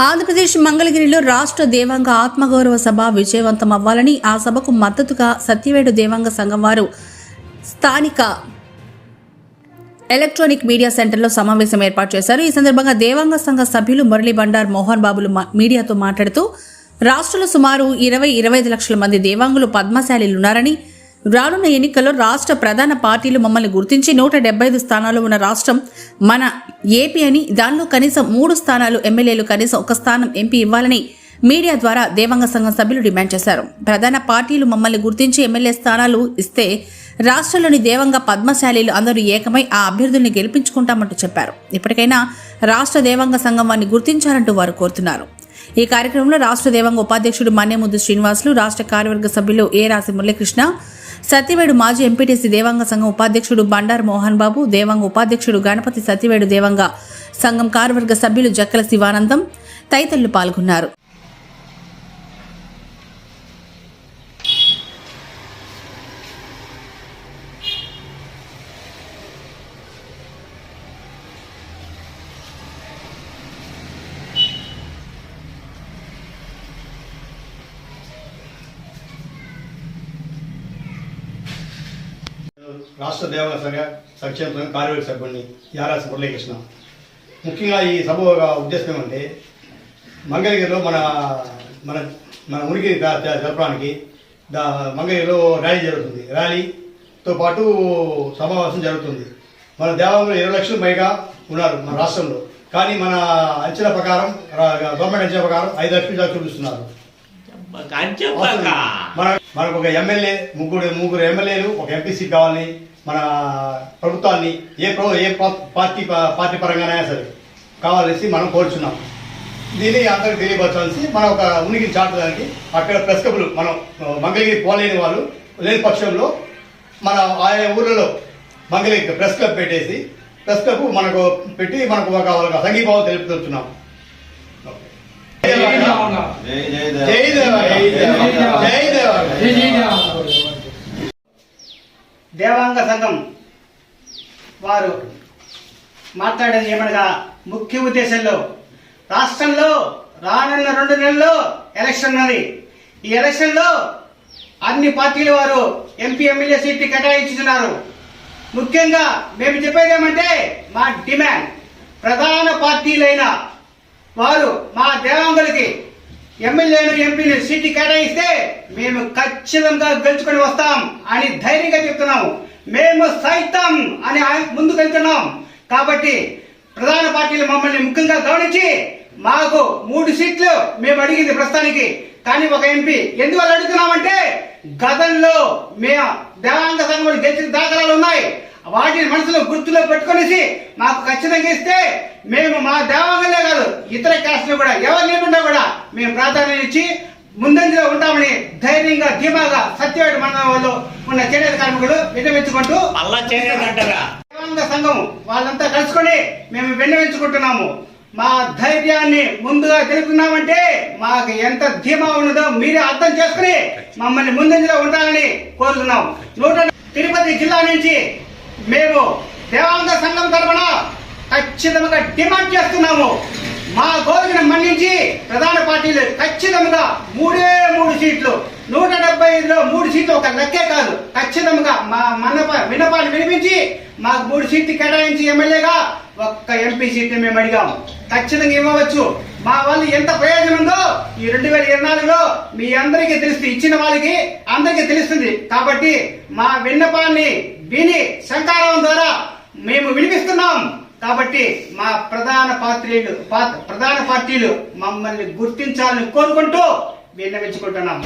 ఆంధ్రప్రదేశ్ మంగళగిరిలో రాష్ట్ర దేవాంగ ఆత్మగౌరవ సభ విజయవంతం అవ్వాలని ఆ సభకు మద్దతుగా సత్యవేడు దేవాంగ సంఘం వారు స్థానిక ఎలక్ట్రానిక్ మీడియా సెంటర్లో సమావేశం ఏర్పాటు చేశారు. ఈ సందర్భంగా దేవాంగ సంఘ సభ్యులు మురళీ బండార్ మోహన్ బాబులు మా- మీడియాతో మాట్లాడుతూ రాష్ట్రంలో సుమారు ఇరవై ఇరవై ఐదు లక్షల మంది దేవాంగులు పద్మశాలీలు ఉన్నారని రానున్న ఎన్నికల్లో రాష్ట్ర ప్రధాన పార్టీలు మమ్మల్ని గుర్తించి నూట డెబ్బై ఐదు స్థానాలు ఉన్న రాష్ట్రం మన ఏపీ అని దానిలో కనీసం మూడు స్థానాలు ఎమ్మెల్యేలు కనీసం ఒక స్థానం ఎంపీ ఇవ్వాలని మీడియా ద్వారా దేవంగ సంఘం సభ్యులు డిమాండ్ చేశారు. ప్రధాన పార్టీలు మమ్మల్ని గుర్తించి ఎమ్మెల్యే స్థానాలు ఇస్తే రాష్ట్రంలోని దేవంగ పద్మశాలీలు అందరూ ఏకమై ఆ అభ్యర్థుల్ని గెలిపించుకుంటామంటూ చెప్పారు. ఇప్పటికైనా రాష్ట్ర దేవాంగ సంఘం వారిని గుర్తించాలంటూ వారు కోరుతున్నారు. ఈ కార్యక్రమంలో రాష్ట్ర దేవంగ ఉపాధ్యక్షుడు మన్యముద్దు శ్రీనివాసులు రాష్ట్ర కార్యవర్గ సభ్యులు ఏ రాసి మురళీకృష్ణ సత్యవేడు మాజీ ఎంపీటీసీ దేవాంగ సంఘం ఉపాధ్యక్షుడు బండారు మోహన్ బాబు దేవాంగ ఉపాధ్యక్షుడు గణపతి సత్యవేడు దేవాంగ సంఘం కార్యవర్గ సభ్యులు జక్కల శివానందం తదితరులు పాల్గొన్నారు. రాష్ట్ర దేవాల సంఘ సంక్షేమ సంఘ కార్యవర్గ సభ్యుడిని యారాసి మురళీకృష్ణ. ముఖ్యంగా ఈ సభ ఉద్దేశం ఏమంటే మంగళగిరిలో మన మన మన ఉనికి జరపడానికి దా మంగళగిరిలో ర్యాలీ జరుగుతుంది. ర్యాలీతో పాటు సమావేశం జరుగుతుంది. మన దేవాలయంలో ఇరవై లక్షలు పైగా ఉన్నారు మన రాష్ట్రంలో. కానీ మన అంచనా ప్రకారం గవర్నమెంట్ అంచనా ప్రకారం ఐదు లక్షలు దాకా చూపిస్తున్నారు. మన మనకు ఒక ఎమ్మెల్యే ముగ్గురు ముగ్గురు ఎమ్మెల్యేలు ఒక ఎంపీ సీట్ కావాలని మన ప్రభుత్వాన్ని ఏ ప్రభు ఏ పార్టీ పార్టీ పరంగానైనా సరే కావాలనేసి మనం కోరుచున్నాం. దీన్ని అందరికి తెలియపరచాల్సి మన ఒక ఉనికిని చాటడానికి అక్కడ ప్రెస్ క్లబ్లు మనం మంగళగిరి పోలేని వాళ్ళు లేని పక్షంలో మన ఆయా ఊర్లలో మంగళగిరి ప్రెస్ క్లబ్ పెట్టేసి ప్రెస్ క్లబ్ మనకు పెట్టి మనకు ఒక ఒక సంఘీభావం తెలుపుతున్నాం. జై దేవ జై దేవ జై దేవ దేవాంగ సంఘం వారు మాట్లాడేది ఏమనగా ముఖ్య ఉద్దేశంలో రాష్ట్రంలో రానున్న రెండు నెలల్లో ఎలక్షన్ ఉన్నది. ఈ ఎలక్షన్లో అన్ని పార్టీల వారు ఎంపీ ఎమ్మెల్యే సీట్లు కేటాయించుతున్నారు. ముఖ్యంగా మేము చెప్పేది ఏమంటే మా డిమాండ్ ప్రధాన పార్టీలైన వారు మా దేవాంగులకి ఎమ్మెల్యేలు ఎంపీలు సీటు కేటాయిస్తే మేము ఖచ్చితంగా గెలుచుకొని వస్తాం అని ధైర్యంగా చెప్తున్నాము. మేము సైతం అని ముందుకు వెళ్తున్నాం. కాబట్టి ప్రధాన పార్టీలు మమ్మల్ని ముఖ్యంగా గమనించి మాకు మూడు సీట్లు మేము అడిగింది ప్రస్తుతానికి. కానీ ఒక ఎంపీ ఎందువల్ల అడుగుతున్నామంటే గతంలో మేము దేవాంగ సంఘం గెలిచిన దాఖలాలు ఉన్నాయి. వాటిని మనసులో గుర్తులో పెట్టుకునేసి మాకు ఖచ్చితంగా ఇస్తే మేము మా దేవాంగలే కాదు ఇతర క్యాస్ట్లు కూడా ఎవరు మేము ప్రాధాన్యత ఇచ్చి ముందంజలో ఉంటామని ధైర్యంగా ధీమాగా సత్యవేడు మండలం వాళ్ళు ఉన్న చేనేత కార్మికులు విన్నవించుకుంటూ దేవాంగ సంఘం వాళ్ళంతా కలుసుకొని మేము విన్నవించుకుంటున్నాము. మా ధైర్యాన్ని ముందుగా తెలుపుతున్నామంటే మాకు ఎంత ధీమా ఉన్నదో మీరే అర్థం చేసుకుని మమ్మల్ని ముందంజలో ఉండాలని కోరుతున్నాం. నూట తిరుపతి జిల్లా నుంచి మేము దేవాంగ సంఘం తరఫున ఖచ్చితంగా డిమాండ్ చేస్తున్నాము. మా కోరికను మన్నించి ప్రధాన పార్టీలు ఖచ్చితంగా మూడే మూడు సీట్లు. నూట డెబ్బై ఐదులో మూడు సీట్లు ఒక లెక్కే కాదు. ఖచ్చితంగా మా మన్నప విన్నపాన్ని వినిపించి మాకు మూడు సీట్లు కేటాయించి ఎమ్మెల్యేగా ఒక్క ఎంపీ సీట్ని మేము అడిగాం. ఖచ్చితంగా ఇవ్వవచ్చు. మా వాళ్ళు ఎంత ప్రయోజనం ఉందో ఈ రెండు వేల ఇరవై నాలుగులో మీ అందరికీ తెలుస్తుంది. ఇచ్చిన వాళ్ళకి అందరికీ తెలుస్తుంది. కాబట్టి మా విన్నపాన్ని విని సంకారం ద్వారా మేము వినిపిస్తున్నాం. కాబట్టి మా ప్రధాన పార్టీలు ప్రధాన పార్టీలు మమ్మల్ని గుర్తించాలని కోరుకుంటూ విన్నవించుకుంటున్నాము.